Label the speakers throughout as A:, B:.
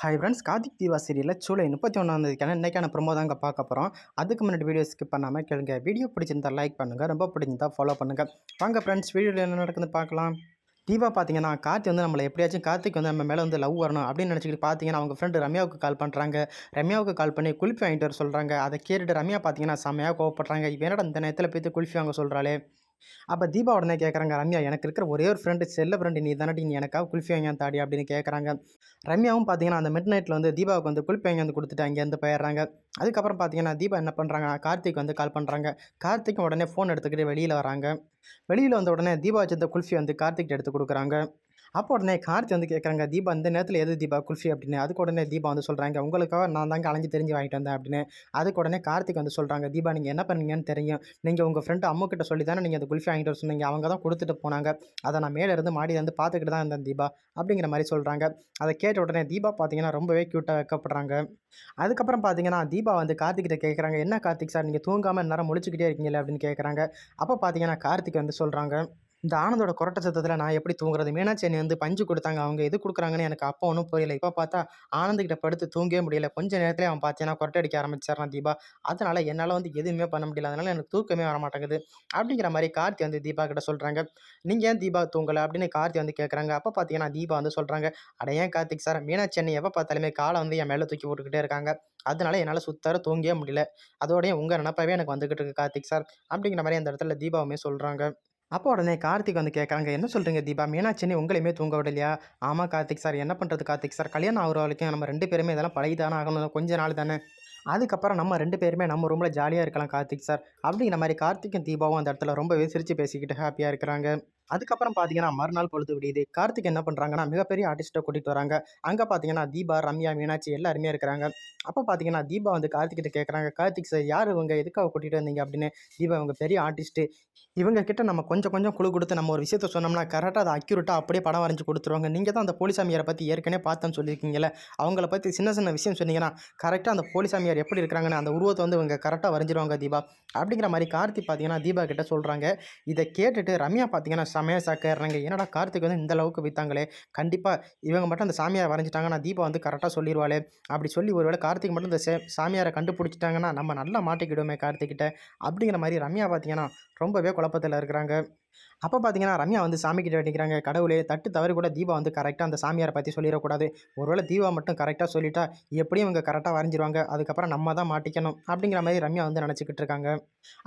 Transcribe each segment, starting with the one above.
A: Hi friends Karthik தீவா சீரியலில் ஜூலை முப்பத்தி ஒன்றாந்தேதிக்கான இன்றைக்கான ப்ரொமோ தாங்க பார்க்க போகிறோம் அதுக்கு முன்னாடி வீடியோ ஸ்கிப் பண்ணாமல் கேளுங்க. வீடியோ பிடிச்சிருந்தா லைக் பண்ணுங்கள் ரொம்ப பிடிச்சிருந்தா ஃபாலோ பண்ணுங்கள் வாங்க ஃப்ரெண்ட்ஸ் வீடியோவில் என்ன நடக்குதுன்னு பார்க்கலாம். தீபா பார்த்தீங்கன்னா கார்த்தி வந்து நம்மளை எப்படியாச்சும் கார்த்திக் வந்து நம்ம மேலே வந்து லவ் வரணும் அப்படின்னு நினச்சிக்கிட்டு பார்த்தீங்கன்னா அவங்க ஃப்ரெண்டு ரம்யாவுக்கு கால் பண்ணுறாங்க ரம்யாவுக்கு கால் பண்ணி குல்ஃபி வாங்கிட்டு வர சொல்கிறாங்க அதை கேட்டுட்டு ரம்யா பார்த்தீங்கன்னா செம்மையாக கோவப்படுறாங்க. இவன் என்னடா இந்த நேரத்தில் போய்த்து குல்ஃபி வாங்க சொல்கிறாளே அப்போ தீபா உடனே கேட்குறாங்க ரம்யா எனக்கு இருக்கிற ஒரே ஒரு ஃப்ரெண்டு செல்ல ஃப்ரெண்டு நீ தானடி நீ எனக்காக குல்ஃபி வாங்கி தாடி அப்படின்னு கேட்குறாங்க ரம்யாவும் பார்த்தீங்கன்னா அந்த மிட் நைட்டில் வந்து தீபாவுக்கு வந்து குல்ஃபி வாங்கி வந்து கொடுத்துட்டு அங்கேருந்து போயிடுறாங்க. அதுக்கப்புறம் பார்த்தீங்கன்னா தீபா என்ன பண்ணுறாங்க கார்த்திக் வந்து கால் பண்ணுறாங்க கார்த்திக் உடனே ஃபோன் எடுத்துக்கிட்டு வெளியில் வராங்க. வெளியில் வந்த உடனே தீபா வச்சிருந்த குல்ஃபி வந்து கார்த்திக் எடுத்து கொடுக்குறாங்க. அப்போ உடனே கார்த்தி வந்து கேட்குறாங்க தீபா இந்த நேரத்தில் எது தீபா? குல்ஃபி அப்படின்னு. அதுக்கு உடனே தீபா வந்து சொல்கிறாங்க உங்களுக்காக நான் தாங்க அலைஞ்சு தெரிஞ்சு வாங்கிட்டு வந்தேன் அப்படின்னு. அதுக்கு உடனே கார்த்திக் வந்து சொல்கிறாங்க தீபா நீங்கள் என்ன பண்ணீங்கன்னு தெரியும். நீங்கள் உங்கள் ஃப்ரெண்டு அம்மு கிட்ட சொல்லி தானே நீங்கள் அந்த குல்ஃபி வாங்கிட்டு வர சொன்னீங்க. அவங்க தான் கொடுத்துட்டு போனாங்க. அதை நான் மேலே இருந்து மாடியில் வந்து பார்த்துக்கிட்டு தான் இருந்தேன் தீபா அப்படிங்கிற மாதிரி சொல்கிறாங்க அதை கேட்ட உடனே தீபா பார்த்தீங்கன்னா ரொம்பவே க்யூட்டாக வைக்கப்படுறாங்க. அதுக்கப்புறம் பார்த்தீங்கன்னா தீபா வந்து கார்த்திக்கிட்ட கேட்குறாங்க என்ன கார்த்திக் சார் நீங்கள் தூங்காமல் நேரம் முழிச்சுக்கிட்டே இருக்கீங்களே? அப்படின்னு கேட்குறாங்க. அப்போ பார்த்தீங்கன்னா கார்த்திக் வந்து சொல்கிறாங்க இந்த ஆனந்தோட கொரட்டை சத்தத்தில் நான் எப்படி தூங்குறது? மீனாட்சி என்னை வந்து பஞ்சு கொடுத்தாங்க. அவங்க எது கொடுக்குறாங்கன்னு எனக்கு அப்போ ஒன்றும் புரியல. இப்போ பார்த்தா ஆனந்துக்கிட்ட படுத்து தூங்கவே முடியல. கொஞ்ச நேரத்தில் அவன் பார்த்தீங்கன்னா கொரட்டை அடிக்க ஆரம்பிச்சிடறான் தீபா. அதனால் என்னால் வந்து எதுவுமே பண்ண முடியல. அதனால் எனக்கு தூக்கமே வர மாட்டேங்குது. அப்படிங்கிற மாதிரி கார்த்தி வந்து தீபா கிட்ட சொல்கிறாங்க நீங்கள் ஏன் தீபா தூங்கலை? அப்படின்னு கார்த்தி வந்து கேட்குறாங்க அப்போ பார்த்தீங்கன்னா தீபா வந்து சொல்கிறாங்க அட ஏன் கார்த்திக் சார் மீனாட்சி என்னை எப்போ பார்த்தாலுமே காலை வந்து என் மேலே தூக்கி போட்டுக்கிட்டே இருக்காங்க. அதனால என்னால் சுத்தர தூங்கவே முடியல. அதோடய உங்கள் நினப்பாவே எனக்கு வந்துக்கிட்டு இருக்கு கார்த்திக் சார் அப்படிங்கிற மாதிரி அந்த இடத்துல தீபாவுமே சொல்கிறாங்க அப்போ உடனே கார்த்திக் வந்து கேட்குறாங்க என்ன சொல்கிறீங்க தீபா? மீனாட்சினி உங்களையுமே தூங்க விடலையா? ஆமாம் கார்த்திக் சார் என்ன பண்ணுறது கார்த்திக் சார்? கல்யாணம் ஆகிற வரைக்கும் நம்ம ரெண்டு பேருமே இதெல்லாம் பழகிதானே ஆகணும் கொஞ்ச நாள் தானே. அதுக்கப்புறம் நம்ம ரெண்டு பேருமே நம்ம ரூமில் ஜாலியாக இருக்கலாம் கார்த்திக் சார். அப்படிங்கிற மாதிரி கார்த்திக்கும் தீபாவும் அந்த இடத்துல ரொம்பவே சிரித்து பேசிக்கிட்டு ஹாப்பியாக இருக்கிறாங்க. அதுக்கப்புறம் பார்த்தீங்கன்னா மறுநாள் பொழுது விடியுது. கார்த்திக் என்ன பண்ணுறாங்கன்னா மிகப்பெரிய ஆர்டிஸ்ட்டை கூட்டிகிட்டு வராங்க. அங்கே பார்த்தீங்கன்னா தீபா ரம்யா மீனாட்சி எல்லாருமே இருக்கிறாங்க. அப்போ பார்த்தீங்கன்னா தீபா வந்து கார்த்திக்கிட்ட கேட்குறாங்க கார்த்திக் சார் யார் இவங்க? எதுக்காக கூட்டிகிட்டு வந்தீங்க அப்படின்னு? தீபா இவங்க பெரிய ஆர்டிஸ்ட்டு இவங்க கிட்ட நம்ம கொஞ்சம் கொஞ்சம் குழு கொடுத்து நம்ம ஒரு விஷயத்த சொன்னோம்னா கரெக்டாக அதை அக்யூரேட்டாக அப்படியே படம் வரைஞ்சி கொடுத்துருவாங்க. நீங்கள் தான் அந்த போலிசாமியாரை பற்றி ஏற்கனவே பார்த்தேன்னு சொல்லியிருக்கீங்களே அவங்கள பற்றி சின்ன சின்ன விஷயம் சொன்னீங்கன்னா கரெக்டாக அந்த போலிசாமியார் எப்படி இருக்கிறாங்கன்னு அந்த உருவத்தை வந்து இவங்க கரெக்டாக வரைஞ்சிருவாங்க தீபா. அப்படிங்கிற மாதிரி கார்த்திக் பார்த்தீங்கன்னா தீபா கிட்ட சொல்கிறாங்க இதை கேட்டுட்டு ரம்யா பார்த்தீங்கன்னா செமையாக சாக்கறாங்க என்னடா கார்த்திக் வந்து இந்த அளவுக்கு விற்றாங்களே கண்டிப்பாக இவங்க மட்டும் அந்த சாமியாரை வரைஞ்சிட்டாங்கன்னா தீபா வந்து கரெக்டாக சொல்லிடுவாளே அப்படி சொல்லி ஒருவேளை கார்த்திக் மட்டும் இந்த சே- சாமியாரை கண்டுபிடிச்சிட்டாங்கன்னா நம்ம நல்லா மாட்டிக்கிடுவோமே கார்த்திக்கிட்ட அப்படிங்கிற மாதிரி ரம்யா பார்த்தீங்கன்னா ரொம்பவே குழப்பத்தில் இருக்கிறாங்க. அப்போ பார்த்தீங்கன்னா ரம்யா வந்து சாமி கிட்ட வேண்டிக்கிறாங்க கடவுளே தட்டு தவறி கூட தீபா வந்து கரெக்டாக அந்த சாமியாரை பற்றி சொல்லிடக்கூடாது. ஒருவேளை தீபா மட்டும் கரெக்டாக சொல்லிட்டா எப்படியும் இவங்க கரெக்டாக வரைஞ்சிருவாங்க. அதுக்கப்புறம் நம்ம தான் மாட்டிக்கணும். அப்படிங்கிற மாதிரி ரம்யா வந்து நினச்சிக்கிட்டு இருக்காங்க.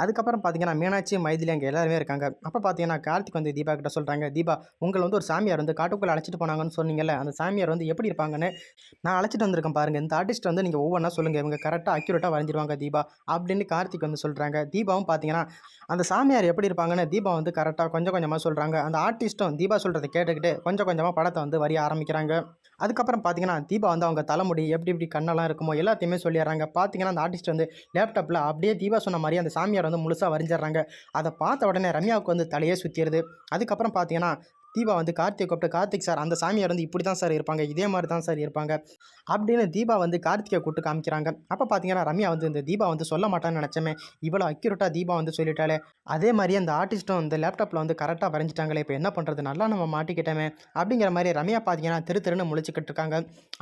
A: அதுக்கப்புறம் பார்த்தீங்கன்னா மீனாட்சி மைதிலி அங்கே எல்லாருமே இருக்காங்க. அப்போ பார்த்தீங்கன்னா கார்த்திக் வந்து தீபா கிட்ட சொல்கிறாங்க தீபா உங்களை வந்து ஒரு சாமியார் வந்து காட்டுக்குள்ளே அழைச்சிட்டு போனாங்கன்னு சொன்னீங்கல்ல அந்த சாமியார் வந்து எப்படி இருப்பாங்கன்னு நான் அழைச்சிட்டு வந்திருக்கேன் பாருங்க. இந்த ஆர்டிஸ்ட் வந்து நீங்கள் ஒவ்வொன்றா சொல்லுங்கள் இவங்க கரெக்டாக அக்யூரேட்டாக வரைஞ்சிருவாங்க தீபா. அப்படின்னு கார்த்திக் வந்து சொல்கிறாங்க தீபாவும் பார்த்தீங்கன்னா அந்த சாமியார் எப்படி இருப்பாங்கன்னு தீபா வந்து கரெக்டாக கொஞ்சம் கொஞ்சமாக சொல்கிறாங்க அந்த ஆர்டிஸ்ட்டும் தீபா சொல்கிறத கேட்டுக்கிட்டு கொஞ்சம் கொஞ்சமாக படத்தை வந்து வரைய ஆரம்பிக்கிறாங்க. அதுக்கப்புறம் பார்த்தீங்கன்னா தீபா வந்து அவங்க தலைமுடி எப்படி எப்படி கண்ணெல்லாம் இருக்குமோ எல்லாத்தையுமே சொல்லிடுறாங்க. பார்த்தீங்கன்னா அந்த ஆர்டிஸ்ட் வந்து லேப்டாப்பில் அப்படியே தீபா சொன்ன மாதிரி அந்த சாமியார் வந்து முழுசாக வரைஞ்சிடுறாங்க. அதை பார்த்த உடனே ரம்யாவுக்கு வந்து தலையே சுற்றிடுது அதுக்கப்புறம் பார்த்தீங்கன்னா தீபா வந்து கார்த்திக் கூப்பிட்டு கார்த்திக் சார் அந்த சாமியார் வந்து இப்படி தான் சார் இருப்பாங்க இதே மாதிரி தான் சார் இருப்பாங்க அப்படின்னு தீபா வந்து கார்த்திகை கூப்பிட்டு காமிக்கிறாங்க. அப்போ பார்த்தீங்கன்னா ரம்யா வந்து இந்த தீபா வந்து சொல்ல மாட்டான்னு நினச்சமே இவ்வளோ அக்யூரேட்டாக தீபா வந்து சொல்லிட்டாலே. அதே மாதிரி அந்த ஆர்டிஸ்ட்டும் இந்த லேப்டாப்பில் வந்து கரெக்டாக வரைஞ்சிட்டாங்களே இப்போ என்ன பண்ணுறது நல்லா நம்ம மாட்டிக்கிட்டோமே அப்படிங்கிற மாதிரி ரம்யா பார்த்தீங்கன்னா திரு திருன்னு முழிச்சிக்கிட்டு இருக்காங்க.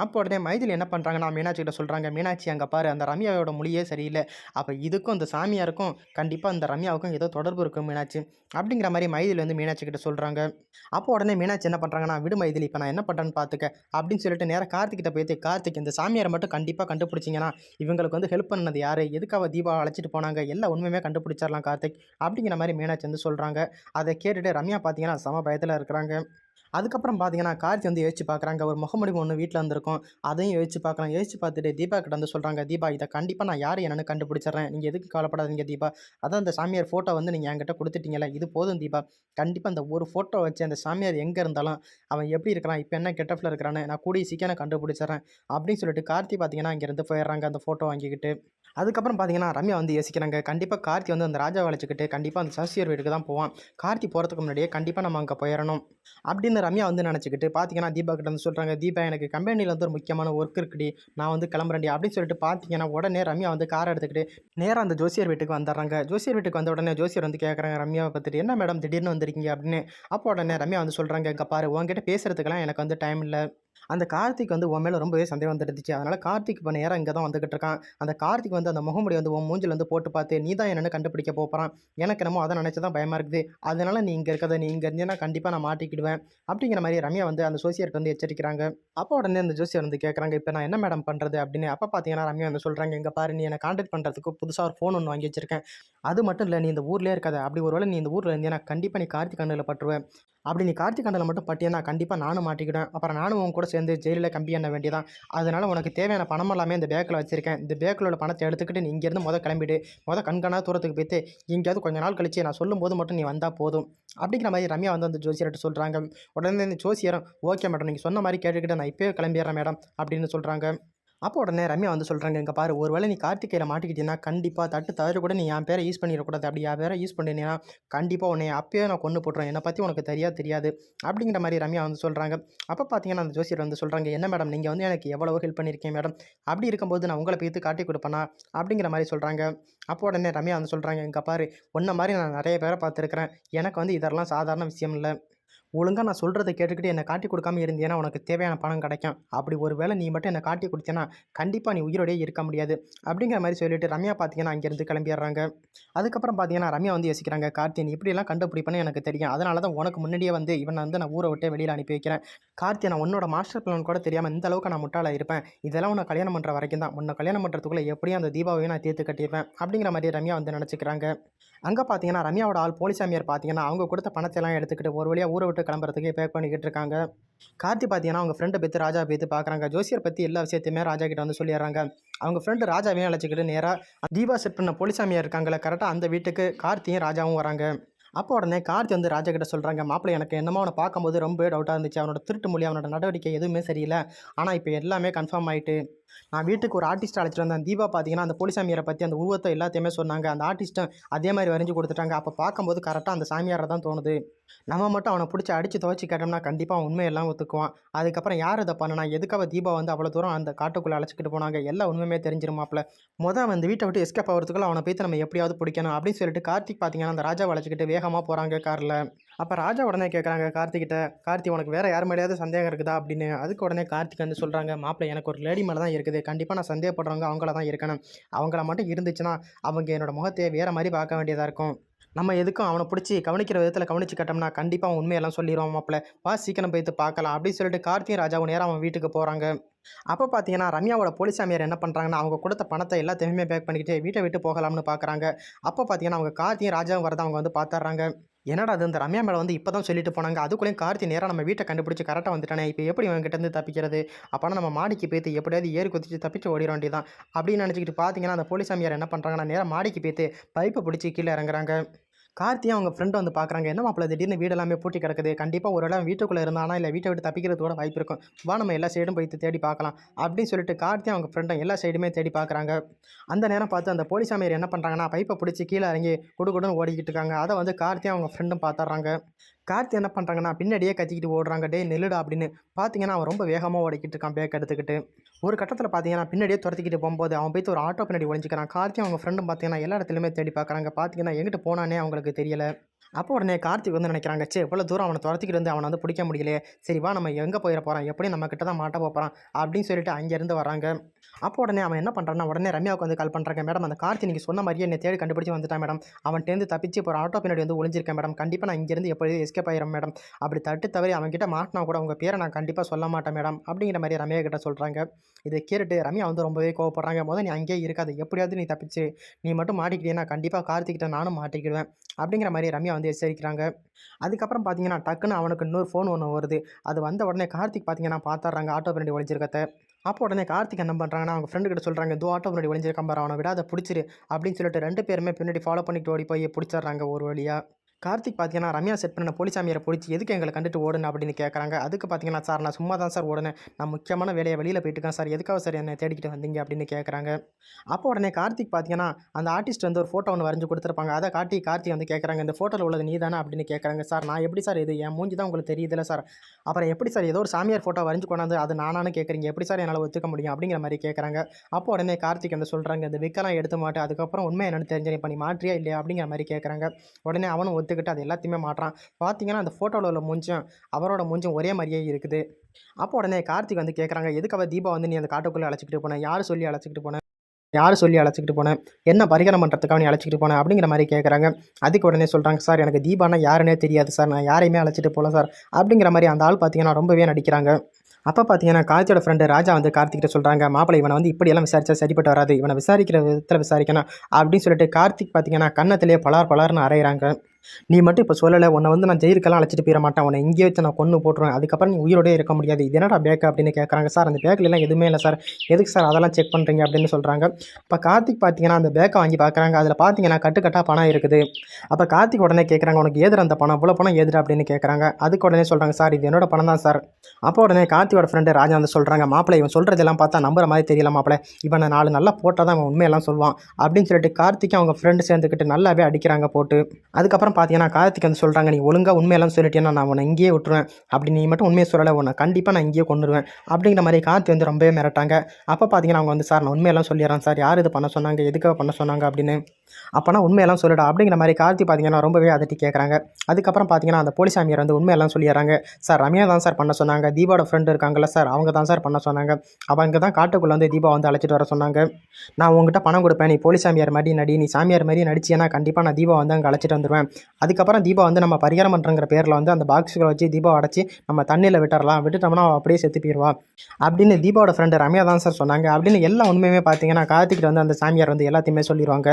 A: அப்போ உடனே மைதில் என்ன பண்ணுறாங்கன்னா மீனாட்சி கிட்ட சொல்கிறாங்க மீனாட்சி அங்கே பாரு அந்த ரம்யாவோட மொழியே சரியில்லை. அப்போ இதுக்கும் இந்த சாமியாருக்கும் கண்டிப்பாக இந்த ரம்யாவுக்கும் ஏதோ தொடர்பு இருக்கும் மீனாட்சி அப்படிங்கிற மாதிரி மைதில் வந்து மீனாட்சி கிட்ட சொல்கிறாங்க அப்போ உடனே மீனாட்சி என்ன பண்ணுறாங்கன்னா விடுமா இதில் இப்போ நான் என்ன பண்ணுறேன்னு பார்த்துக்க அப்படின்னு சொல்லிட்டு நேராக கார்த்திகிட்ட போயிட்டு கார்த்திக் இந்த சாமியாரை மட்டும் கண்டிப்பாக கண்டுபிடிச்சிங்கன்னா இவங்களுக்கு வந்து ஹெல்ப் பண்ணது யார்? எதுக்காக தீபா அழைச்சிட்டு போனாங்க? எல்லா உண்மையுமே கண்டுபிடிச்சிடலாம் கார்த்திக் அப்படிங்கிற மாதிரி மீனாட்சி வந்து சொல்கிறாங்க அதை கேட்டுட்டு ரம்யா பார்த்தீங்கன்னா சம பயத்தில் இருக்கிறாங்க. அதுக்கப்புறம் பார்த்தீங்கன்னா கார்த்தி வந்து யோசிச்சு பார்க்குறாங்க. ஒரு முகமுடிவு ஒன்று வீட்டில் வந்திருக்கும். அதையும் யோசிச்சு பார்க்குறாங்க யோசிச்சு பார்த்துட்டு தீபா கிட்ட வந்து சொல்கிறாங்க தீபா இதை கண்டிப்பாக நான் யார் என்னன்னு கண்டுபிடிச்சிடுறேன். நீங்கள் எதுக்கு கவலைப்படாதீங்க தீபா. அதான் அந்த சாமியார் ஃபோட்டோ வந்து நீங்கள் என்கிட்ட கொடுத்துட்டீங்களே இது போதும் தீபா. கண்டிப்பாக அந்த ஒரு ஃபோட்டோ வச்சு அந்த சாமியார் எங்கே இருந்தாலும் அவன் எப்படி இருக்கிறான் இப்போ என்ன கெட்டப்பில் இருக்கிறான்னு நான் கூடிய சீக்கிரம் நான் கண்டுபிடிச்சிடுறேன். அப்படின்னு சொல்லிட்டு கார்த்தி பார்த்தீங்கன்னா இங்கேருந்து போயிடுறாங்க அந்த ஃபோட்டோ வாங்கிக்கிட்டு. அதுக்கப்புறம் பார்த்தீங்கன்னா ரம்யா வந்து யோசிக்கிறாங்க. கண்டிப்பாக கார்த்தி வந்து அந்த ராஜா வளைச்சிக்கிட்டு கண்டிப்பாக அந்த சசியர் வீட்டுக்கு தான் போவான். கார்த்தி போகிறதுக்கு முன்னாடியே கண்டிப்பாக நம்ம அங்கே போயிடணும் அப்படின்னு ரம்யா வந்து நினச்சிக்கிட்டு பார்த்தீங்கன்னா தீபா கிட்ட வந்து சொல்கிறாங்க தீபா எனக்கு கம்பெனியில் வந்து ஒரு முக்கியமான ஒர்க் இருக்குடி. நான் வந்து கிளம்புறேன்டி. அப்படின்னு சொல்லிட்டு பார்த்தீங்கன்னா உடனே ரம்யா வந்து கார் எடுத்துக்கிட்டு நேராக அந்த ஜோசியர் வீட்டுக்கு வந்துடுறாங்க. ஜோசியர் வீட்டுக்கு வந்த உடனே ஜோசியர் வந்து கேட்குறாங்க ரம்யாவை பார்த்துட்டு என்ன மேடம் திடீர்னு வந்திருக்கீங்க? அப்படின்னு. அப்போ உடனே ரம்யா வந்து சொல்கிறாங்க இங்கே பாரு உங்ககிட்ட பேசுறதுக்கெல்லாம் எனக்கு வந்து டைம் இல்லை. அந்த கார்த்திக் வந்து உன் மேலே ரொம்பவே சந்தேகம் வந்துடுச்சு. அதனால் கார்த்திக் இப்போ நேராக இங்கே தான் வந்துகிட்டு இருக்கான். அந்த கார்த்திக் வந்து அந்த முகமுடி வந்து உன் மூஞ்சில் வந்து போட்டு பார்த்து நீ தான் என்னென்னு கண்டுபிடிக்க போகிறான் எனக்கு என்னமோ அதை நினச்சி தான் பயமாக இருக்குது. அதனால் நீ இங்கே இருக்கிறத நீ இங்கே இருந்தீங்கன்னா கண்டிப்பாக நான் மாட்டிக்கிடுவேன். அப்படிங்கிற மாதிரி ரம்யா வந்து அந்த ஜோசியர்கிட்ட வந்து எச்சரிக்கிறாங்க. அப்போ உடனே அந்த ஜோசியர் வந்து கேட்குறாங்க இப்போ நான் என்ன மேடம் பண்ணுறது அப்படின்னு. அப்போ பார்த்தீங்கன்னா ரம்யா வந்து சொல்கிறாங்க இங்கே பாரு நீ என்னை காண்டாக்ட் பண்ணுறதுக்கு புதுசாக ஒரு ஃபோன் ஒன்று வாங்கி வச்சிருக்கேன். அது மட்டும் இல்லை நீ இந்த ஊர்லேயே இருக்காது. அப்படி ஒருவேளை நீ இந்த ஊரில் இருந்தீங்கன்னா கண்டிப்பாக நீ கார்த்திக் கண்ணில் பட்டுருவேன். அப்படி நீ கார்த்திக் கண்ணில் மட்டும் பட்டியன்னா கண்டிப்பாக நானும் மாட்டிக்கிடுவேன். அப்புறம் நானும் உன் கூட சேர்ந்து ஜெயிலில் கம்பி எண்ண வேண்டியதான் அதனால் உனக்கு தேவையான பணம் எல்லாமே இந்த பேக்கில் வச்சிருக்கேன். இந்த பேக்கில் உள்ள பணத்தை எடுத்துக்கிட்டு நீ இங்கேருந்து மொதல் கிளம்பிடு. முத கண்காணா தூரத்துக்கு போய்த்து எங்கேயாவது கொஞ்ச நாள் கழிச்சு நான் சொல்லும்போது மட்டும் நீ வந்தால் போதும். அப்படிங்கிற மாதிரி ரம்யா வந்து அந்த ஜோசியர்கிட்ட சொல்கிறாங்க உடனே இந்த ஜோசியரும் ஓகே மேடம் நீங்கள் சொன்ன மாதிரி கேட்டுக்கிட்டு நான் இப்போயே கிளம்பிடுறேன் மேடம் அப்படின்னு சொல்கிறாங்க அப்போ உடனே ரம்யா வந்து சொல்கிறாங்க இங்கே பாரு ஒரு வேளை நீ கார்த்திகையில் மாட்டிக்கிட்டீங்கன்னா கண்டிப்பாக தட்டு தவறு கூட நீ என் பேரை யூஸ் பண்ணிடக்கூடாது. அப்படி என் பேரை யூஸ் பண்ணினீங்கன்னா கண்டிப்பாக உன்னை அப்பயே நான் கொண்டு போட்டுருவேன். என்னை பற்றி உனக்கு தெரியாது தெரியாது. அப்படிங்கிற மாதிரி ரம்யா வந்து சொல்கிறாங்க அப்போ பார்த்தீங்கன்னா அந்த ஜோசியர் வந்து சொல்கிறாங்க என்ன மேடம் நீங்கள் வந்து எனக்கு எவ்வளோ ஹெல்ப் பண்ணியிருக்கீங்க மேடம். அப்படி இருக்கும்போது நான் உங்களை பேத்து காட்டி கொடுப்பேனா? அப்படிங்கிற மாதிரி சொல்கிறாங்க அப்போ உடனே ரம்யா வந்து சொல்கிறாங்க இங்கே பாரு உன்ன மாதிரி நான் நிறைய பேரை பார்த்துருக்குறேன். எனக்கு வந்து இதெல்லாம் சாதாரண விஷயம் இல்லை. ஒழுங்காக நான் சொல்கிறத கேட்டுக்கிட்டு என்னை காட்டி கொடுக்காம இருந்தேன்னா உனக்கு தேவையான பணம் கிடைக்கும். அப்படி ஒரு வேளை நீ மட்டும் என்னை காட்டி கொடுத்தேன்னா கண்டிப்பாக நீ உயிரோடையே இருக்க முடியாது. அப்படிங்கிற மாதிரி சொல்லிட்டு ரம்யா பார்த்தீங்கன்னா அங்கேருந்து கிளம்பிடுறாங்க. அதுக்கப்புறம் பார்த்தீங்கன்னா ரம்யா வந்து யோசிக்கிறாங்க கார்த்தி நீ இப்படிலாம் கண்டுபிடிப்பேன்னு எனக்கு தெரியும். அதனால தான் உனக்கு முன்னாடியே வந்து இவனை வந்து நான் ஊரை விட்டு வெளியில் அனுப்பி வைக்கிறேன். கார்த்தி நான் உன்னோட மாஸ்டர் பிளான் கூட தெரியாமல் இந்த அளவுக்கு நான் முட்டாளாக இருப்பேன். இதெல்லாம் உன்னை கல்யாணம் பண்ணுற வரைக்கும் தான். உன்னை கல்யாணம் பண்ணுறதுக்குள்ளே எப்படியும் அந்த தீபாவளியை நான் தீர்த்து கட்டியிருப்பேன் அப்படிங்கிற மாதிரி ரம்யா வந்து நினச்சிக்கிறாங்க. அங்கே பார்த்தீங்கன்னா ரம்யாவோட ஆள் போலீசாமியார் பார்த்தீங்கன்னா அவங்க கொடுத்த பணத்தெல்லாம் எடுத்துக்கிட்டு ஒரு வழியாக ஊரை விட்டு கிளம்புறதுக்கு பேக் பண்ணிக்கிட்டு இருக்காங்க. கார்த்தி பார்த்தீங்கன்னா அவங்க ஃப்ரெண்டை பற்றி ராஜா பற்றி பார்க்குறாங்க ஜோசியர் பற்றி எல்லா விஷயத்தையுமே ராஜா கிட்ட வந்து சொல்லிடுறாங்க. அவங்க ஃப்ரெண்டு ராஜாவையும் அழைச்சிக்கிட்டு நேராக தீபா செட் பண்ண போலீசாமியார் இருக்காங்களே கரெக்டாக அந்த வீட்டுக்கு கார்த்தியும் ராஜாவும் வராங்க. அப்போ உடனே கார்த்தி வந்து ராஜா கிட்ட சொல்கிறாங்க மாப்பிள்ளை எனக்கு என்னமோ அவனை பார்க்கும்போது ரொம்ப டவுட்டாக இருந்துச்சு. அவனோட திருட்டு மொழி அவனோட நடவடிக்கை எதுவுமே சரியில்லை. ஆனால் இப்போ எல்லாமே கன்ஃபார்ம் ஆகிட்டு நான் வீட்டுக்கு ஒரு ஆர்டிஸ்ட் அழைச்சிட்டு வந்தேன். தீபா பார்த்தீங்கன்னா அந்த போலீசாமியாரை பற்றி அந்த உருவத்தை எல்லாத்தையுமே சொன்னாங்க. அந்த ஆர்டிஸ்ட்டும் அதே மாதிரி வரைஞ்சி கொடுத்துட்டாங்க. அப்போ பார்க்கும்போது கரெக்டாக அந்த சாமியாரை தான் தோணுது. நம்ம மட்டும் அவனை பிடிச்சி அடித்து துவச்சி கேட்டோம்னா கண்டிப்பாக உண்மையெல்லாம் ஒத்துக்குவான். அதுக்கப்புறம் யார் இதை பண்ணனா? எதுக்காக தீபா வந்து அவ்வளோ தூரம் அந்த காட்டுக்குள்ளே அழைச்சிக்கிட்டு போனாங்க? எல்லா உண்மையுமே தெரிஞ்சிருமாப்ல. மொதல் அவன் வீட்டை விட்டு எஸ்கேப் ஆகிறதுக்குள்ள அவனை போய்த்து நம்ம எப்படியாவது பிடிக்கணும் அப்படின்னு சொல்லிட்டு கார்த்திக் பார்த்தீங்கன்னா அந்த ராஜாவை அழைச்சிக்கிட்டு வேகமாக போகிறாங்க காரில். அப்போ ராஜா உடனே கேட்குறாங்க கார்த்திகிட்ட கார்த்தி உனக்கு வேறு யார் மேலேயாவது சந்தேகம் இருக்குதா? அப்படின்னு. அதுக்கு உடனே கார்த்திக் வந்து சொல்கிறாங்க மாப்பிள்ளை எனக்கு ஒரு லேடி மேலே தான் இருக்குது. கண்டிப்பாக நான் சந்தேகப்படுறவங்க அவங்கள தான் இருக்கணும். அவங்கள மட்டும் இருந்துச்சுன்னா அவங்க என்னோட முகத்தையே வேறு மாதிரி பார்க்க வேண்டியதாக இருக்கும். நம்ம எதுக்கும் அவனை பிடிச்சி கவனிக்கிற விதத்தில் கவனிச்சு கட்டோம்னா கண்டிப்பாக அவன் உண்மையெல்லாம் சொல்லிடுவான் மாப்பிள்ள. வா சீக்கிரம் போய்த்து பார்க்கலாம். அப்படின்னு சொல்லிட்டு கார்த்தியும் ராஜாவும் நேரம் அவன் வீட்டுக்கு போகிறாங்க அப்போ பார்த்தீங்கன்னா ரம்யாவோட போலீசாமியார் என்ன பண்ணுறாங்கன்னா அவங்க கொடுத்த பணத்தை எல்லாத்தையுமே பேக் பண்ணிக்கிட்டு வீட்டை விட்டு போகலாம்னு பார்க்குறாங்க. அப்போ பார்த்தீங்கன்னா அவங்க கார்த்தியும் ராஜாவும் வரதை அவங்க வந்து பார்த்துட்றாங்க. என்னடா அது இந்த ரம்யா மேலே வந்து இப்போ தான் சொல்லிட்டு போனாங்க. அதுக்குள்ளேயும் கார்த்தி நேராக நம்ம வீட்டை கண்டுபிடிச்சி கரெக்டாக வந்துட்டானே. இப்போ எப்படி இவங்க இருந்து தப்பிக்கிறது? அப்போனா நம்ம மாடிக்கு போய்த்து எப்படியாவது ஏறி குதிச்சு தப்பிச்சு ஓடிட வேண்டியதான் அப்படின்னு நினச்சிக்கிட்டு பார்த்தீங்கன்னா அந்த போலீசாமியார் என்ன பண்ணுறாங்கன்னா நேராக மாடிக்கு போய்த்து பைப்பை பிடிச்சி கீழே இறங்குறாங்க. கார்த்தியும் அவங்க ஃப்ரெண்டு வந்து பார்க்குறாங்க என்ன மாப்பிள்ள திடீர்னு வீடு எல்லாமே பூட்டி கிடக்குது. கண்டிப்பாக ஒரு இடம் வீட்டுக்குள்ளே இருந்தானா இல்லை வீட்டை விட்டு தப்பிக்கிறது கூட வாய்ப்பு இருக்கும். வா நம்ம எல்லா சைடும் போய் தேடி பார்க்கலாம் அப்படின்னு சொல்லிட்டு கார்த்தியும் அவங்க ஃப்ரெண்டும் எல்லா சைடுமே தேடி பார்க்குறாங்க அந்த நேரம் பார்த்து அந்த போலீஸ் அமையர் என்ன பண்ணுறாங்கன்னா பைப்பை பிடிச்சி கீழே இறங்கி குடுகுடுன்னு ஓடிக்கிட்டு இருக்காங்க. அதை வந்து கார்த்தியும் அவங்க ஃப்ரெண்டும் பார்த்துட்றாங்க கார்த்தி என்ன பண்ணுறாங்கன்னா பின்னாடியே கத்திக்கிட்டு ஓடுறாங்க. டே நெல்லுடா அப்படின்னு பார்த்தீங்கன்னா அவன் ரொம்ப வேகமாக ஓடிக்கிட்டு இருக்கான் பேக் எடுத்துக்கிட்டு. ஒரு கட்டத்தில் பார்த்தீங்கன்னா பின்னாடியே துரத்திக்கிட்டு போகும்போது அவன் போய்த்து ஒரு ஆட்டோ பின்னாடி ஒழிஞ்சிக்கிறான் கார்த்தி அவங்க ஃப்ரெண்டும் பார்த்தீங்கன்னா எல்லா இடத்துலையுமே தேடி பார்க்குறாங்க பார்த்தீங்கன்னா எங்கிட்ட போனானே அவங்களுக்கு தெரியலை. அப்போ உடனே கார்த்திக் வந்து நினைக்கிறாங்க சே இவ்வளோ தூரம் அவனை துரத்திக்கிட்டு வந்து அவனை வந்து பிடிக்க முடியலையே. சரி வா நம்ம எங்கே போயிட போகிறான் எப்படியும் நம்ம கிட்ட தான் மாட்ட போகிறான் அப்படின்னு சொல்லிட்டு அங்கேருந்து வராங்க. அப்போ உடனே அவன் என்ன பண்ணுறான்னா உடனே ரம்யாவுக்கு வந்து கால் பண்ணுறாங்க மேடம் அந்த கார்த்தி நீங்கள் சொன்ன மாதிரியே என்னை தேடி கண்டுபிடிச்சி வந்துட்டான் மேடம். அவன்கிட்ட தப்பிச்சு இப்போ ஒரு ஆட்டோ பின்னாடி வந்து ஒளிஞ்சிருக்கேன் மேடம். கண்டிப்பாக நான் இங்கேருந்து எப்படி எஸ்கேப் ஆயிரும் மேடம். அப்படி தட்டு தவறி அவன்கிட்ட மாட்டினா கூட உங்கள் பேரை நான் கண்டிப்பாக சொல்ல மாட்டேன் மேடம் அப்படிங்கிற மாதிரி ரம்யா கிட்ட சொல்கிறாங்க இதை கேட்டுட்டு ரம்யா வந்து ரொம்பவே கோவப்படுறாங்க. முதல் நீ அங்கேயே இருக்காது எப்படியாவது நீ தப்பிச்சு நீ மட்டும் மாட்டிக்கிட்டேன்னா கண்டிப்பாக கார்த்திக்கிட்ட நானும் மாட்டிக்கிடுவேன் அப்படிங்கிற மாதிரி ரம்யா வந்து எச்சரிக்கிறாங்க. அதுக்கப்புறம் பார்த்தீங்கன்னா டக்குன்னு அவனுக்கு இன்னொரு ஃபோன் ஒன்று வருது. அது வந்த உடனே கார்த்திக் பார்த்தீங்கன்னா பார்த்துட்றாங்க ஆட்டோ பின்னாடி ஒழிஞ்சிருக்கத்தை அப்போ உடனே கார்த்திக் என்ன பண்ணுறாங்கன்னா அவங்க ஃப்ரெண்டு கிட்ட சொல்கிறாங்க இதோ ஆட்டோ முன்னாடி ஒளிஞ்சிருக்கான் பாரு அவனை அதை பிடிச்சிரு அப்படின்னு சொல்லிட்டு ரெண்டு பேருமே பின்னாடி ஃபாலோ பண்ணிட்டு ஓடி போய் பிடிச்சிடுறாங்க ஒரு வழியாக கார்த்திக் பார்த்தீங்கன்னா ரம்யா செட் பண்ண போலீசாமியரை பிடிச்சி எதுக்கு எங்களை கண்டுட்டு ஓடுன்னு அப்படின்னு கேட்குறாங்க அதுக்கு பார்த்தீங்கன்னா சார் நான் சும்மா தான் சார் ஓடுனேன். நான் முக்கியமான வேலையை வெளியில் போயிட்டுருக்கேன் சார் எதுக்காக சார் என்னை தேடிக்கிட்டு வந்தீங்க? அப்படின்னு கேட்குறாங்க அப்போ உடனே கார்த்திக் பார்த்தீங்கன்னா அந்த ஆர்டிஸ்ட் வந்து ஒரு ஃபோட்டோ ஒன்று வரைஞ்சு கொடுத்துருப்பாங்க. அதை காட்டி கார்த்திக் வந்து கேட்குறாங்க இந்த ஃபோட்டோவில் உள்ளது நீ தானே? அப்படின்னு கேட்குறாங்க சார் நான் எப்படி சார் இது? என் மூஞ்சி தான் உங்களுக்கு தெரியுதுல சார். அப்புறம் எப்படி சார் ஏதோ ஒரு சாமியார் ஃபோட்டோ வரைஞ்சு கொண்டாந்து அது நானானு கேட்குறீங்க எப்படி சார் என்னால் ஒத்துக்க முடியும்? அப்படிங்கிற மாதிரி கேட்குறாங்க அப்போ உடனே கார்த்திக் வந்து சொல்கிறாங்க இந்த விக்கெல்லாம் எடுத்து மாட்டேன் அதுக்கப்புறம் உண்மை என்னென்னு தெரிஞ்சு இப்போ நீ மாற்றியா இல்லையா? அப்படிங்கிற மாதிரி கேட்குறாங்க உடனே அவனும் எடுத்துக்கிட்டு அது எல்லாத்தையுமே மாட்டுறான். பார்த்தீங்கன்னா அந்த ஃபோட்டோவில் உள்ள மூஞ்சும் அவரோட மூஞ்சும் ஒரே மாதிரியே இருக்குது. அப்போ உடனே கார்த்திக் வந்து கேட்குறாங்க எதுக்கு அவள் தீபா வந்து நீ அந்த காட்டுக்குள்ளே அழைச்சிக்கிட்டு போனேன் யார் சொல்லி அழைச்சிக்கிட்டு போனேன் யார் சொல்லி அழைச்சிக்கிட்டு போனேன் என்ன பரிகாரம் பண்ணுறதுக்காக நீ அழைச்சிக்கிட்டு போனேன் அப்படிங்கிற மாதிரி கேட்குறாங்க அதுக்கு உடனே சொல்கிறாங்க சார் எனக்கு தீபானா யாருன்னே தெரியாது சார். நான் யாரையுமே அழைச்சிட்டு போகல சார். அப்படிங்கிற மாதிரி அந்த ஆள் பார்த்தீங்கன்னா ரொம்பவே நடிக்கிறாங்க. அப்போ பார்த்தீங்கன்னா கார்த்தியோட ஃப்ரெண்டு ராஜா வந்து கார்த்திக்கிட்ட சொல்கிறாங்க மாப்பிள்ளை இவனை வந்து இப்படியெல்லாம் விசாரிச்சா சரிப்பட்டு வராது. இவனை விசாரிக்கிற விதத்தில் விசாரிக்கணும். அப்படின்னு சொல்லிட்டு கார்த்திக் பார்த்தீங்கன்னா கன்னத்திலேயே பலார் பலார்னு அரைகிறாங்க நீ மட்டும் இப்போ சொல்லலை உன்னை வந்து நான் ஜெயிலுக்கெல்லாம் அழைச்சிட்டு போயிட மாட்டேன். உன்னை இங்கேயே வச்சு நான் கொண்டு போட்டுருவேன். அதுக்கப்புறம் நீ உயிரோடய இருக்க முடியாது. இது என்னடா பேக் அப்படின்னு கேட்குறாங்க சார் அந்த பேக்கிலலாம் எதுவுமே இல்லை சார். எதுக்கு சார் அதெல்லாம் செக் பண்ணுறீங்க அப்படின்னு சொல்கிறாங்க இப்போ கார்த்திக் பார்த்தீங்கன்னா அந்த பேக்கை வாங்கி பார்க்குறாங்க அதில் பார்த்தீங்கன்னா கட்டுக்கட்டாக பணம் இருக்குது. அப்போ கார்த்திக் உடனே கேட்குறாங்க உனக்கு ஏதுற அந்த பணம்? இவ்வளோ பணம் ஏதுற அப்படின்னு கேட்குறாங்க அதுக்கு உடனே சொல்கிறாங்க சார் இது என்னோட பணம் தான் சார். அப்போ உடனே கார்த்தியோட ஃப்ரெண்டு ராஜா வந்து சொல்கிறாங்க மாப்பிள்ளை இவன் சொல்கிறதெல்லாம் பார்த்தா நம்புற மாதிரி தெரியல மாப்பிள்ளை. இவனை நாலு நல்லா போட்டால் தான் அவன் உண்மையெல்லாம் சொல்லுவான். அப்படின்னு சொல்லிட்டு கார்த்திக் அவங்க ஃப்ரெண்டு சேர்ந்துக்கிட்டு நல்லாவே அடிக்கிறாங்க போட்டு. அதுக்கப்புறம் பார்த்தீங்கன்னா கார்த்திக் வந்து சொல்கிறாங்க நீ ஒழுங்காக உண்மையெல்லாம் சொல்லிட்டேன்னா நான் உன்னை இங்கேயே விட்டுருவேன். அப்படி நீ மட்டும் உண்மையை சொல்லலை உன்னை கண்டிப்பாக நான் இங்கேயே கொண்டுருவேன் அப்படிங்கிற மாதிரி கார்த்தி வந்து ரொம்பவே மிரட்டாங்க. அப்போ பார்த்தீங்கன்னா அவங்க வந்து சார் நான் உண்மையெல்லாம் சொல்லிடுறேன். சார் யார் இது பண்ண சொன்னாங்க? எதுக்காக பண்ண சொன்னாங்க? அப்படின்னு அப்போனா உண்மையெல்லாம் சொல்லிடா. அப்படிங்கிற மாதிரி கார்த்தி பார்த்தீங்கன்னா ரொம்பவே அதட்டி கேட்குறாங்க அதுக்கப்புறம் பார்த்தீங்கன்னா அந்த போலீஸ் சாமியார் வந்து உண்மையெல்லாம் சொல்லிடுறாங்க. சார் ரம்யா தான் சார் பண்ண சொன்னாங்க. தீபாவோட ஃப்ரெண்டு இருக்காங்கல்ல சார் அவங்க தான் சார் பண்ண சொன்னாங்க. அவங்க தான் காட்டுக்குள்ளே வந்து தீபா வந்து அழைச்சிட்டு வர சொன்னாங்க. நான் உங்ககிட்ட பணம் கொடுப்பேன். நீ போலீஸ் சாமியார் மாதிரி நடி. நீ சாமியார் மாதிரி நடிச்சியனா கண்டிப்பாக நான் தீபா வந்து அங்கே அழைச்சிட்டு வந்துடுவேன் அதுக்கப்புறம் தீபா வந்து நம்ம பரிகாரம் பண்ணுறங்கிற பேரில் வந்து அந்த பாக்ஸுகளை வச்சு தீபா அடைச்சி நம்ம தண்ணியில் விட்டுறலாம். விட்டுட்டோம்னா அவள் அப்படியே செத்து போயிடுவா அப்படின்னு தீபாவோட ஃப்ரெண்டு ரம்யா தான் சார் சொன்னாங்க. அப்படின்னு எல்லா உண்மையுமே பார்த்தீங்கன்னா கார்த்திக்கிட்ட வந்து அந்த சாமியார் வந்து எல்லாத்தையுமே சொல்லிடுவாங்க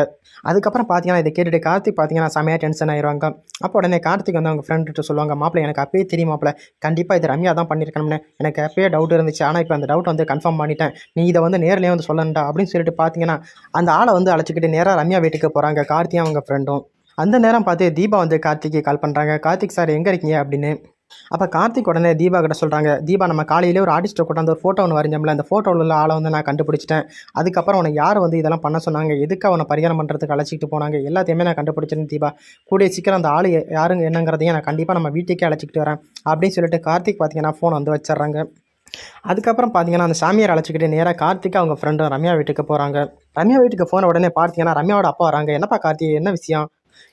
A: அதுக்கப்புறம் பார்த்தீங்கன்னா இதை கேட்டுட்டு கார்த்திக் பார்த்தீங்கன்னா செமையாக டென்ஷன் ஆயிடுவாங்க அப்போ உடனே கார்த்திக் வந்து அவங்க ஃப்ரெண்ட்கிட்ட சொல்லுவாங்க மாப்பிள்ளை எனக்கு அப்பயே தெரியும் மாப்பிள்ளை. கண்டிப்பாக இது ரம்யா தான் பண்ணியிருக்கணும்னு எனக்கு அப்பயே டவுட் இருந்துச்சு. ஆனால் இப்போ அந்த டவுட் வந்து கன்ஃபார்ம் பண்ணிட்டேன். நீ இதை வந்து நேர்லேயே வந்து சொல்லணும்டா அப்படின்னு சொல்லிட்டு பார்த்தீங்கன்னா அந்த ஆளை வந்து அழைச்சிக்கிட்டு நேராக ரம்யா வீட்டுக்கு போகிறாங்க கார்த்தியும் அவங்க ஃப்ரெண்டும் அந்த நேரம் பார்த்து தீபா வந்து கார்த்திக்கு கால் பண்ணுறாங்க கார்த்திக் சார் எங்கே இருக்கீங்க? அப்படின்னு. அப்போ கார்த்திக் உடனே தீபா கிட்ட சொல்கிறாங்க தீபா நம்ம காலையிலே ஒரு ஆர்டிஸ்ட்டை கொண்டாந்து ஒரு ஃபோட்டோ ஒன்று வரைஞ்சோம்ல அந்த ஃபோட்டோவில் உள்ள ஆளை வந்து நான் கண்டுபிடிச்சிட்டேன். அதுக்கப்புறம் உனக்கு யார் வந்து இதெல்லாம் பண்ண சொன்னாங்க? எதுக்கு அவனை பரிகாரம் பண்ணுறதுக்கு அழைச்சிட்டு போனாங்க? எல்லாத்தையுமே நான் கண்டுபிடிச்சிருந்தேன் தீபா. கூடிய சீக்கிரம் அந்த ஆள் யாருங்க என்னங்கிறதையும் நான் கண்டிப்பாக நம்ம வீட்டுக்கே அழைச்சிக்கிட்டு வரேன். அப்படின்னு சொல்லிட்டு கார்த்திக் பார்த்தீங்கன்னா ஃபோன் வந்து வச்சிடுறாங்க. அதுக்கப்புறம் பார்த்தீங்கன்னா அந்த சாமியார் அழைச்சிக்கிட்டு நேராக கார்த்திக் அவங்க ஃப்ரெண்டும் ரம்யா வீட்டுக்கு போகிறாங்க ரம்யா வீட்டுக்கு போன உடனே பார்த்தீங்கன்னா ரம்யாவோட அப்பா வராங்க. என்னப்பா கார்த்திக் என்ன விஷயம்?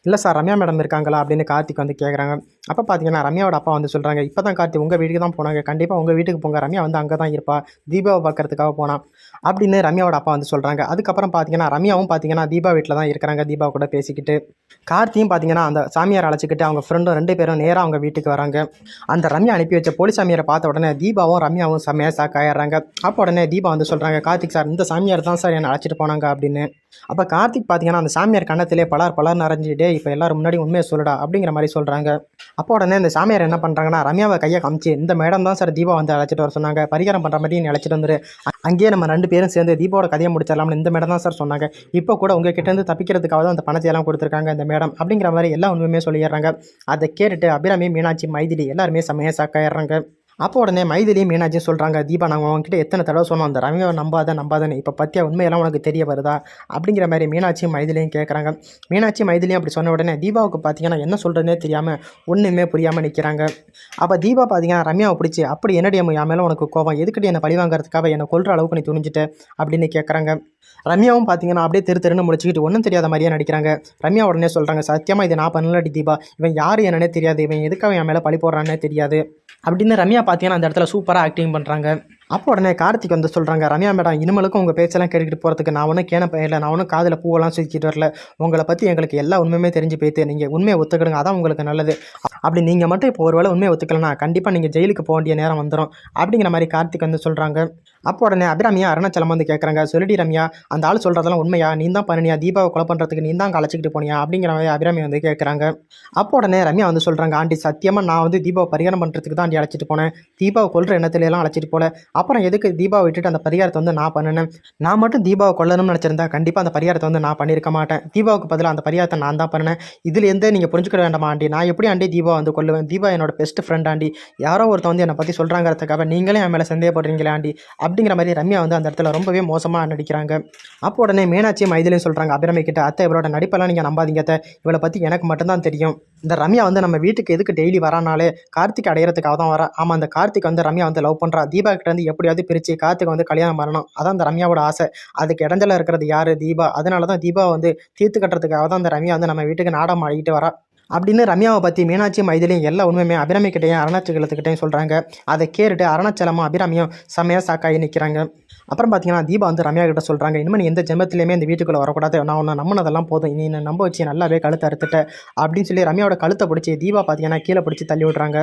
A: இல்லை சார் ரம்யா மேடம் இருக்காங்களா? அப்படின்னு கார்த்திக் வந்து கேட்குறாங்க அப்போ பார்த்தீங்கன்னா ரம்யாவோட அப்பா வந்து சொல்கிறாங்க இப்போ தான் கார்த்திக் உங்கள் வீட்டுக்கு தான் போனாங்க. கண்டிப்பாக உங்கள் வீட்டுக்கு போங்க. ரம்யா வந்து அங்கே தான் இருப்பா. தீபாவை பார்க்கறதுக்காக போனான் அப்படின்னு ரம்யாவோட அப்பா வந்து சொல்கிறாங்க அதுக்கப்புறம் பார்த்தீங்கன்னா ரம்யாவும் பார்த்தீங்கன்னா தீபா வீட்டில் தான் இருக்கிறாங்க. தீபா கூட பேசிக்கிட்டு. கார்த்தியும் பார்த்தீங்கன்னா அந்த சாமியார் அழைச்சிக்கிட்டு அவங்க ஃப்ரெண்டும் ரெண்டு பேரும் நேராக அவங்க வீட்டுக்கு வராங்க. அந்த ரம்யா அனுப்பி வச்ச போலீஸ் சாமியாரை பார்த்த உடனே தீபாவும் ரம்யாவும் செம்மையாக சாக்காயிடுறாங்க அப்போ உடனே தீபா வந்து சொல்கிறாங்க கார்த்திக் சார் இந்த சாமியார் தான் சார் என்னை அழைச்சிட்டு போனாங்க அப்படின்னு. அப்போ கார்த்திக் பார்த்தீங்கன்னா அந்த சாமியார் கண்ணத்திலே பலார் பலார் நிறைஞ்சிட்டே இப்போ எல்லாரும் முன்னாடி உண்மையை சொல்லுடா அப்படிங்கிற மாதிரி சொல்கிறாங்க அப்போ உடனே இந்த சாமியார் என்ன பண்ணுறாங்கன்னா ரம்யாவை கையை காமிச்சு இந்த மேடம் தான் சார் தீபா வந்து அழைச்சிட்டு வர சொன்னாங்க பரிகாரம் பண்ணுற மாதிரி நீ அழைச்சிட்டு வந்துரு. அங்கேயே நம்ம ரெண்டு பேரும் சேர்ந்து தீபாவோட கதையை முடிச்சிடலாம்னு இந்த மேடம் தான் சார் சொன்னாங்க. இப்போ கூட உங்கள் கிட்டேருந்து தப்பிக்கிறதுக்காக தான் அந்த பணத்தை எல்லாம் கொடுத்துருக்காங்க இந்த மேடம் அப்படிங்கிற மாதிரி எல்லா உண்மையுமே சொல்லிடுறாங்க. அதை கேட்டுட்டு அபிராமி மீனாட்சி மைதிலி எல்லாருமே செம்மையாக சாக்காயிடுறாங்க அப்போ உடனே மைதிலியும் மீனாட்சியும் சொல்கிறாங்க தீபா நாங்கள் உங்ககிட்ட எத்தனை தடவை சொன்னோம் அந்த ரம்யாவை நம்பாத நம்பாதன்னு. இப்போ பற்றியா உண்மையெல்லாம் உனக்கு தெரிய வருதா? அப்படிங்கிற மாதிரி மீனாட்சியும் மைதிலையும் கேட்குறாங்க மீனாட்சி மைதிலையும் அப்படி சொன்ன உடனே தீபாவுக்கு பார்த்தீங்கன்னா என்ன சொல்கிறதுனே தெரியாமல் ஒன்றுமே புரியாமல் நிற்கிறாங்க அப்போ தீபா பார்த்தீங்கன்னா ரம்யாவை பிடிச்சி அப்படி என்னடி என் மேலே உனக்கு கோவம் எதுக்கடி என்னை பழி வாங்குறதுக்காக என்னை கொள்கிற அளவுக்கு நீ துணிஞ்சிட்ட? அப்படின்னு கேட்குறாங்க ரம்யாவும் பார்த்தீங்கன்னா அப்படியே தெரு தெருன்னு முடிச்சுக்கிட்டு ஒன்றும் தெரியாத மாதிரியே நடிக்கிறாங்க. ரம்யா உடனே சொல்கிறாங்க சத்தியமாக இது நான் பண்ணலடி தீபா. இவன் யார் என்னன்னே தெரியாது. இவன் எதுக்காக என் மேலே பழி போடுறான்னே தெரியாது. அப்படின்னு ரம்யா பார்த்தீங்கன்னா அந்த இடத்துல சூப்பராக ஆக்டிங் பண்ணுறாங்க அப்போ உடனே கார்த்திக் வந்து சொல்கிறாங்க ரம்யா மேடம் இனிமேலுக்கும் உங்கள் பேச்செல்லாம் கேட்டுக்கிட்டு போகிறதுக்கு நான் ஒன்றும் கேன பையல நான் ஒன்றும் காதில் பூவெல்லாம் சுற்றிட்டு வரல. உங்களை பற்றி எங்களுக்கு எல்லா உண்மையுமே தெரிஞ்சு போயிட்டு நீங்கள் உண்மையை ஒத்துக்கிடுங்க. அதான் உங்களுக்கு நல்லது. அப்படி நீங்கள் மட்டும் இப்போ ஒரு வேளை உண்மையை ஒத்துக்கலனா கண்டிப்பாக நீங்கள் ஜெயிலுக்கு போக வேண்டிய நேரம் வந்துடும் அப்படிங்கிற மாதிரி கார்த்திக் வந்து சொல்கிறாங்க அப்போ உடனே அபிராமியா அருணாச்சலம் வந்து கேட்குறாங்க சொல்லிடி ரம்யா அந்த ஆள் சொல்கிறதெல்லாம் உண்மையா? நீ தான் பண்ணியா தீபாவை கொலை பண்ணுறதுக்கு நீ தான் அழைச்சிக்கிட்டு போனியா? அப்படிங்கிற மாதிரி அபிராமி வந்து கேட்குறாங்க அப்போ உடனே ரம்யா வந்து சொல்கிறாங்க ஆண்டி சத்தியமாக நான் வந்து தீபாவை பரிகாரம் பண்ணுறதுக்கு தான் ஆண்டி அழைச்சிட்டு போனேன். தீபாவை கொள்கிற எண்ணத்துலலாம் அழைச்சிட்டு போல. அப்புறம் எதுக்கு தீபாவை விட்டுட்டு அந்த பரிகாரத்தை வந்து நான் பண்ணினேன்? நான் மட்டும் தீபாவை கொல்லணும்னு நினச்சிருந்தா கண்டிப்பாக அந்த பரிகாரத்தை வந்து நான் பண்ணியிருக்க மாட்டேன். தீபாவுக்கு பதிலாக அந்த பரிகாரத்தை நான் தான் பண்ணினேன். இதுலேருந்தே நீங்கள் புரிஞ்சுக்க வேண்டாமா ஆண்டி? நான் எப்படி ஆண்டி தீபா வந்து கொல்லுவேன்? தீபா என்னோட பெஸ்ட் ஃப்ரெண்ட் ஆண்டி. யாரோ ஒருத்தர் வந்து என்னை பற்றி சொல்கிறாங்கிறதுக்காக நீங்களே என் மேலே சந்தேகப்படுறீங்களே ஆண்டி? அப்படிங்கிற மாதிரி ரம்யா வந்து அந்த இடத்துல ரொம்பவே மோசமாக நடிக்கிறாங்க. அப்போ உடனே மீனாட்சியும் மைதிலையும் சொல்கிறாங்க அபிரமிக்கிட்ட கிட்ட அத்தை இவளோட நடிப்பெல்லாம் நீங்கள் நம்பாதீங்க அத்தை. இவளை பற்றி எனக்கு மட்டும்தான் தெரியும். இந்த ரம்யா வந்து நம்ம வீட்டுக்கு எதுக்கு டெய்லி வரானாலே கார்த்திக் அடையிறதுக்காக தான் வரா. ஆமாம் அந்த கார்த்திக் வந்து ரம்யா வந்து லவ் பண்ணுறா தீபா கிட்ட வந்து எப்படியாவது பிரித்து கார்த்திக் வந்து கல்யாணம் பண்ணணும். அதான் அந்த ரம்யாவோட ஆசை. அதுக்கு இடைஞ்சல இருக்கிறது யார்? தீபா. அதனால தான் தீபா வந்து தீர்த்து கட்டுறதுக்காக தான் அந்த ரம்யா வந்து நம்ம வீட்டுக்கு நாடகம் ஆடிக்கிட்டு வரா. அப்படின்னு ரம்யாவை பற்றி மீனாட்சி மைதிலையும் எல்லா உண்மையுமே அபிராமிக்கிட்டையும் அருணாச்சலத்துக்கிட்டையும் சொல்கிறாங்க அதை கேட்டுட்டு அருணாச்சலமும் அபிராமியும் செம்மையாக சாக்காகி நிற்கிறாங்க அப்புறம் பார்த்தீங்கன்னா தீபா வந்து ரம்யா கிட்ட சொல்கிறாங்க இனிமேல் நீ எந்த ஜென்மத்திலையுமே இந்த வீட்டுக்குள்ளே வரக்கூடாது. நான் உன்னை நம்பினதெல்லாம் போதும். நீ என்னை நம்ப வச்சு நல்லாவே கழுத்தை அறுத்துட்ட. அப்படின்னு சொல்லி ரம்யாவோட கழுத்தை பிடிச்சி தீபா பார்த்தீங்கன்னா கீழே பிடிச்சி தள்ளி விட்றாங்க.